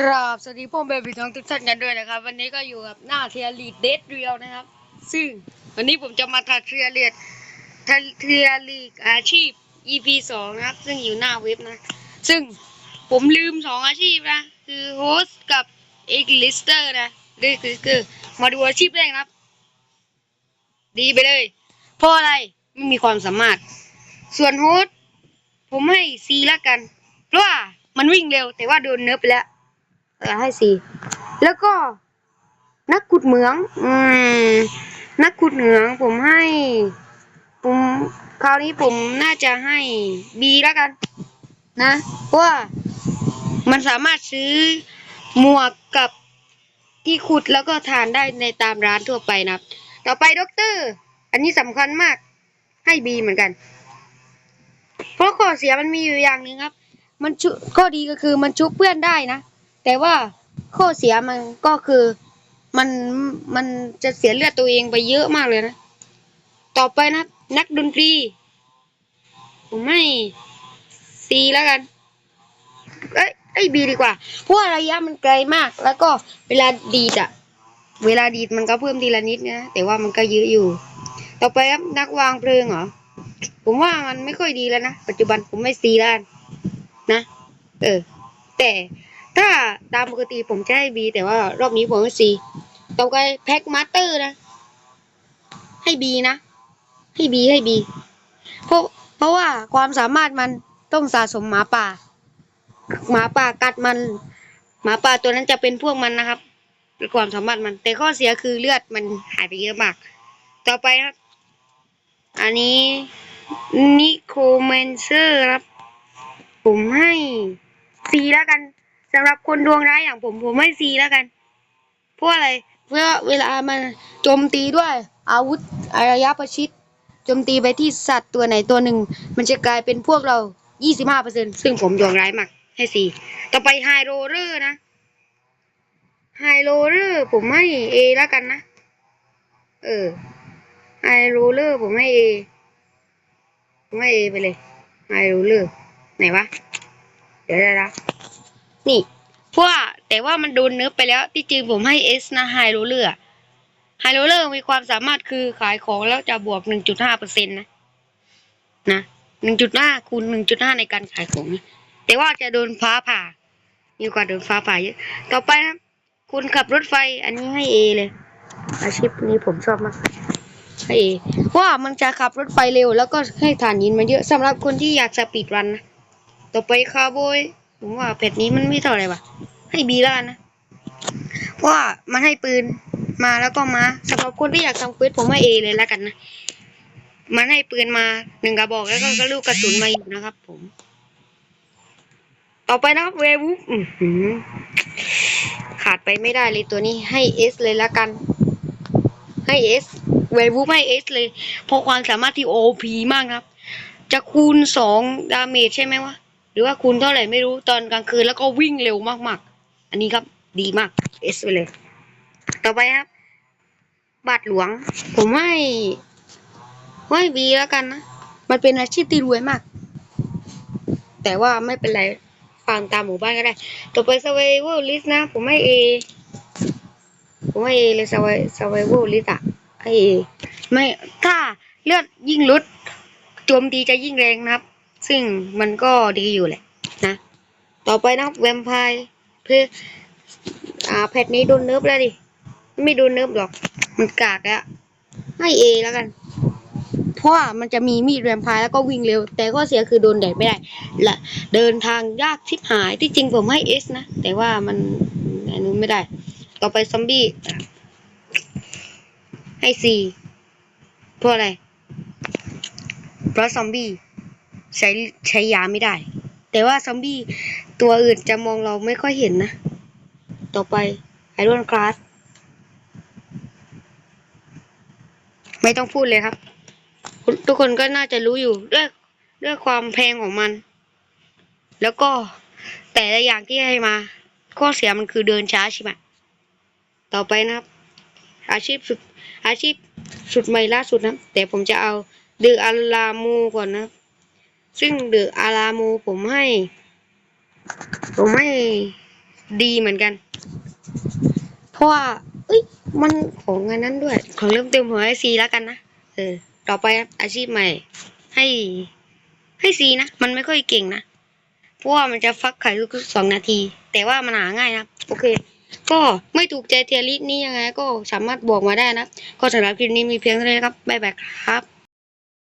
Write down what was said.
คราบสวัสดีพ่อแม่พี่น้องทุกท่านกันด้วยนะครับ วันนี้ก็อยู่กับหน้าเทียรีเดทเรียวนะครับ ซึ่งวันนี้ผมจะมาทัดเทียรีดทัดเทียรีอาชีพ EP สองนะครับ ซึ่งอยู่หน้าเว็บนะ ซึ่งผมลืมสองอาชีพนะ คือโฮสต์กับเอ็กลิสเตอร์นะเด็กลิสเตอร์มาดูอาชีพแรกครับ ดีไปเลย เพราะอะไรไม่มีความสามารถ ส่วนโฮสต์ผมให้ซีละกัน เพราะว่ามันวิ่งเร็วแต่ว่าโดนเนิร์ฟไปแล้ว เออให้สี่แล้วก็ นักขุดเหมือง อืม นักขุดเหมืองผมให้ผมคราวนี้ผมน่าจะให้บีแล้วกัน นะเพราะว่ามันสามารถซื้อหมวกกับที่ขุดแล้วก็ทานได้ในตามร้านทั่วไปนะครับ ต่อไปด็อกเตอร์ อันนี้สำคัญมาก ให้บีเหมือนกัน เพราะข้อเสียมันมีอยู่อย่างหนึ่งครับ มันชุข้อดีก็คือมันชุบเพื่อนได้นะ แต่ว่าข้อเสียมันก็คือมันมันจะเสียเลือดตัวเองไปเยอะมากเลยนะ ต่อไปนะ นักดนตรี ผมให้ซีแล้วกัน เอ้ยไอ้บีดีกว่า เพราะระยะมันไกลมาก แล้วก็เวลาดีดอะเวลาดีดมันก็เพิ่มทีละนิดนะ แต่ว่ามันก็เยอะอยู่ ต่อไปครับนักวางเพลิงเหรอ ผมว่ามันไม่ค่อยดีแล้วนะ ปัจจุบันผมไม่ซีแล้วนะ เออ แต่ ถ้าตามปกติผมจะให้บีแต่ว่ารอบนี้ผมให้ซีต่อไปแพ็กมาสเตอร์นะ ให้บีนะ ให้บีให้บีเพราะเพราะว่าความสามารถมันต้องสะสมหมาป่า หมาป่ากัดมัน หมาป่าตัวนั้นจะเป็นพวกมันนะครับเป็นความสามารถมัน แต่ข้อเสียคือเลือดมันหายไปเยอะมาก ต่อไปครับ อันนี้นิโคเมนเซอร์ครับ ผมให้ซีแล้วกัน สำหรับคนดวงร้ายอย่างผมผมให้ซีแล้วกัน เพราะอะไร เพราะเวลามันโจมตีด้วย อาวุธอาระยะประชิดโจมตีไปที่สัตว์ตัวไหนตัวหนึ่ง มันจะกลายเป็นพวกเรา 25%ซึ่งผมดวงร้ายมากให้ซีต่อไปไฮโรเลอร์นะไฮโรเลอร์ผมให้เอแล้วกันนะ เออไฮโรเลอร์ผมให้เอผมให้เอไปเลยไฮโรเลอร์ไหนวะ เดี๋ยวได้ละ นี่เพราะว่าแต่ว่ามันโดนเนื้อไปแล้วที่จริงผมให้เอสนะไฮโรเลอร์ไฮโรเลอร์มีความสามารถคือขายของแล้วจะบวก1.5เปอร์เซ็นต์นะนะ1.5คูณ1.5ในการขายของนะแต่ว่าจะโดนฟ้าผ่า มีโอกาโดนฟ้าผ่าเยอะ ต่อไปนะ คุณขับรถไฟอันนี้ให้เอเลย อาชีพนี้ผมชอบมากให้เอว่ามันจะขับรถไฟเร็ว แล้วก็ให้ฐานหินมาเยอะสำหรับคนที่อยากสปีดรันนะ ต่อไปคาร์บอย ผมว่าแพทนี้มันไม่เท่าไหร่วะให้บีล้วกันนะเพราะว่ามันให้ปืนมาแล้วก็มาสำหรับคนที่อยากทำเควสผมให้เอเลยแล้วกันนะ มันให้ปืนมาหนึ่งกระบอกแล้วก็กระลูกกระสุนมาอีกนะครับ ผม ต่อไปนะครับเววุฟขาดไปไม่ได้เลยตัวนี้ให้เอสเลยแล้วกัน ให้เอสเววุฟให้เอสเลยเพราะความสามารถที่โอพีมากครับ จะคูณสองดาเมจใช่ไหมวะ รือว่าคูณเท่าไหร่ไม่รู้ตอนกลางคืนแล้วก็วิ่งเร็วมากๆ อันนี้ครับดีมากเอสไปเลย ต่อไปครับ บาทหลวง ผมให้ให้บีแล้วกันนะ มันเป็นอาชีพที่รวยมาก แต่ว่าไม่เป็นไรฟังตามหมู่บ้านก็ได้ ต่อไปส u r v i v a l list นะ ผมให้เอผมให้เอเลยส u r v i survival list อะให้เอไม่ถ้าเลือดยิ่งลดโจมตีจะยิ่งแรงนะครับ ซึ่งมันก็ดีอยู่แหละนะ ต่อไปนะครับแวมไพร์เพื่ออ่าแพทนี้โดนเนิร์ฟแล้วดิ ไม่โดนเนิร์ฟหรอก มันกากแล้วให้เอแล้วกัน เพราะว่ามันจะมีมีดแวมไพร์แล้วก็วิ่งเร็ว แต่ข้อเสียคือโดนแดดไม่ได้ และเดินทางยากชิบหาย ที่จริงผมให้เอสนะ แต่ว่ามันอันนู้นไม่ได้ ต่อไปซอมบี้ให้ซีเพราะอะไร เพราะซอมบี้ ใช้ใช้ยาไม่ได้ แต่ว่าซอมบี้ตัวอื่นจะมองเราไม่ค่อยเห็นนะ ต่อไปไอรอนคลาสไม่ต้องพูดเลยครับ ทุกคนก็น่าจะรู้อยู่ด้วยด้วยความแพงของมัน แล้วก็แต่ละอย่างที่ให้มาข้อเสียมันคือเดินช้าใช่ไหมต่อไปนะครับ อาชีพสุดอาชีพสุดใหม่ล่าสุดนะ แต่ผมจะเอาเดอะอารามูก่อนนะ ซึ่งเดอะอารามูผมให้ ผมให้ดีเหมือนกัน เพราะว่าเอ้ยมันของอันนั้นด้วย ของเริ่มเต็มหัวให้ซีแล้วกันนะเออ ต่อไปอาชีพใหม่ ให้ให้ซีนะ มันไม่ค่อยเก่งนะเพราะว่ามันจะฟักไข่ทุกสองนาที แต่ว่ามันหาง่ายนะโอเค ก็ไม่ถูกใจเทียริสนี้ยังไง ก็สามารถบอกมาได้นะ ก็สำหรับคลิปนี้มีเพียงเท่านี้ครับบ๊ายบายครับ